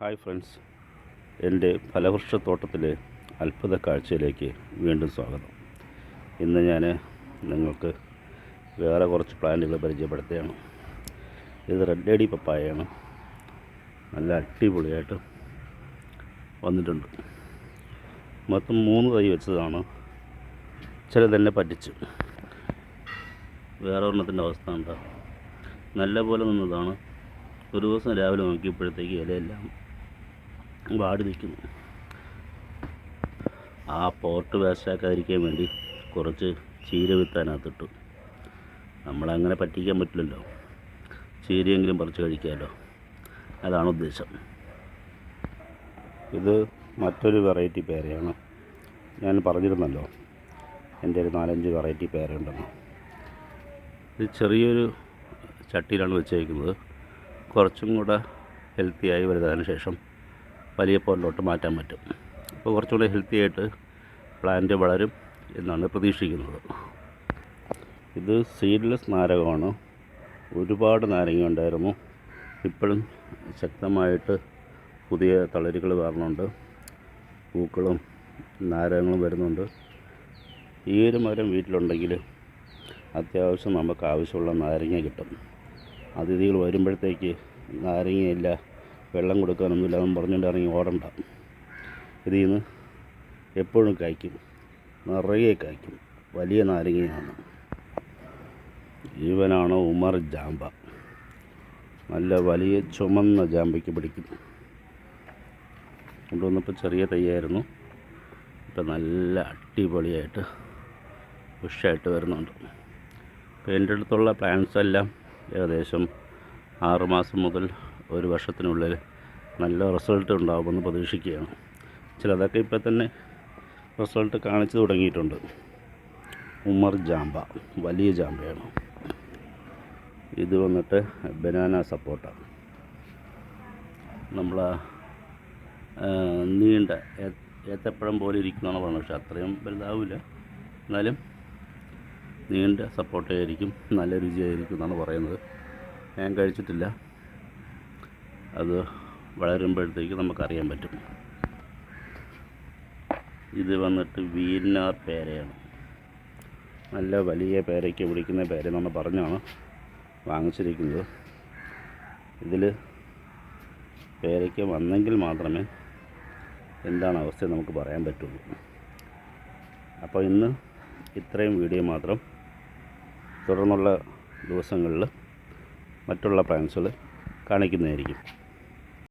Hi friends. എന്റെ ഫലവൃക്ഷത്തോട്ടത്തിലെ അത്ഭുത കാഴ്ചയിലേക്ക് വീണ്ടും സ്വാഗതം. ഇന്ന് ഞാൻ നിങ്ങൾക്ക് വേറെ കുറച്ച് പ്ലാന്റുകൾ പരിചയപ്പെടുത്തുകയാണ്. ഇത് റെഡ് ലേഡി പപ്പായയാണ്. നല്ല അടിപൊളിയായിട്ട് വന്നിട്ടുണ്ട്. മൊത്തം മൂന്ന് തൈ വെച്ചതാണ്. ചിലതെന്നെ പറ്റിച്ചു. വേറെ ഒരെണ്ണത്തിന്റെ അവസ്ഥ ഉണ്ടാകും നല്ല പോലെ നിന്നതാണ്. ഒരു ദിവസം രാവിലെ നോക്കിയപ്പോഴത്തേക്ക് ഇലയെല്ലാം വാടി നിൽക്കുന്നു. ആ പോട്ട് വേസ്റ്റാക്കാതിരിക്കാൻ വേണ്ടി കുറച്ച് ചീര വിത്താനകത്തിട്ടു. നമ്മളങ്ങനെ പറ്റിക്കാൻ പറ്റില്ലല്ലോ. ചീരയെങ്കിലും പറിച്ച് കഴിക്കാമല്ലോ അതാണ് ഉദ്ദേശം. ഇത് മറ്റൊരു വെറൈറ്റി പേരയാണ്. ഞാൻ പറഞ്ഞിരുന്നല്ലോ എന്റെ ഒരു നാലഞ്ച് വെറൈറ്റി പേരുണ്ടെന്ന്. ഇത് ചെറിയൊരു ചട്ടിയിലാണ് വെച്ചേക്കുന്നത്. കുറച്ചും കൂടെ ഹെൽത്തിയായി വലുതായതിനു ശേഷം വലിയ പോലിലോട്ട് മാറ്റാൻ പറ്റും. അപ്പോൾ കുറച്ചുകൂടെ ഹെൽത്തി ആയിട്ട് പ്ലാന്റ് വളരും എന്നാണ് പ്രതീക്ഷിക്കുന്നത്. ഇത് സീഡ്ലെസ് നാരകമാണ്. ഒരുപാട് നാരങ്ങ ഉണ്ടായിരുന്നു. ഇപ്പോഴും ശക്തമായിട്ട് പുതിയ തളരുകൾ വരണുണ്ട്. പൂക്കളും നാരകങ്ങളും വരുന്നുണ്ട്. ഈ ഒരു മരം വീട്ടിലുണ്ടെങ്കിൽ അത്യാവശ്യം നമുക്ക് ആവശ്യമുള്ള നാരങ്ങ കിട്ടും. അതിഥികൾ വരുമ്പോഴത്തേക്ക് നാരങ്ങയില്ല വെള്ളം കൊടുക്കാനൊന്നുമില്ല എന്ന് പറഞ്ഞുകൊണ്ട് ഇറങ്ങി ഓടണ്ട. ഇതിൽ നിന്ന് എപ്പോഴും കായ്ക്കും നിറയെ കായ്ക്കും വലിയ നാരങ്ങയാണ്. ഇവനാണ് ഉമർ ജാമ്പ. നല്ല വലിയ ചുമന്ന ജാമ്പയ്ക്ക് പിടിക്കും. കൊണ്ടുവന്നപ്പോൾ ചെറിയ തൈയായിരുന്നു. ഇപ്പം നല്ല അടിപൊളിയായിട്ട് പുഷായിട്ട് വരുന്നുണ്ട്. ഇപ്പോൾ എന്റെ അടുത്തുള്ള പ്ലാന്റ്സ് എല്ലാം ഏകദേശം ആറുമാസം മുതൽ ഒരു വർഷത്തിനുള്ളിൽ നല്ല റിസൾട്ട് ഉണ്ടാകുമെന്ന് പ്രതീക്ഷിക്കുകയാണ്. ചിലതൊക്കെ ഇപ്പോൾ തന്നെ റിസൾട്ട് കാണിച്ചു തുടങ്ങിയിട്ടുണ്ട്. ഉമർ ജാമ്പ വലിയ ജാമ്പയാണ്. ഇത് വന്നിട്ട് ബനാന സപ്പോട്ട നമ്മൾ നീണ്ട ഏത്തപ്പഴം പോലെ ഇരിക്കുന്നതാണ് പക്ഷെ അത്രയും വലുതാവില്ല. എന്നാലും നീണ്ട സപ്പോർട്ടായിരിക്കും നല്ല രുചിയായിരിക്കും എന്നാണ് പറയുന്നത്. ഞാൻ കഴിച്ചിട്ടില്ല. അത് വളരുമ്പോഴത്തേക്ക് നമുക്കറിയാൻ പറ്റും. ഇത് വന്നിട്ട് വീനാർ പേരയാണ്. നല്ല വലിയ പേരയ്ക്ക് വിളിക്കുന്ന പേര നമ്മൾ പറഞ്ഞാണ് വാങ്ങിച്ചിരിക്കുന്നത്. ഇതിൽ പേരയ്ക്ക് വന്നെങ്കിൽ മാത്രമേ എന്താണ് അവസ്ഥ നമുക്ക് പറയാൻ പറ്റുള്ളൂ. അപ്പോൾ ഇന്ന് ഇത്രയും വീഡിയോ മാത്രം തുടർന്നുള്ള ദിവസങ്ങളിൽ മറ്റുള്ള പ്ലാൻസുകൾ കാണിക്കുന്നതായിരിക്കും.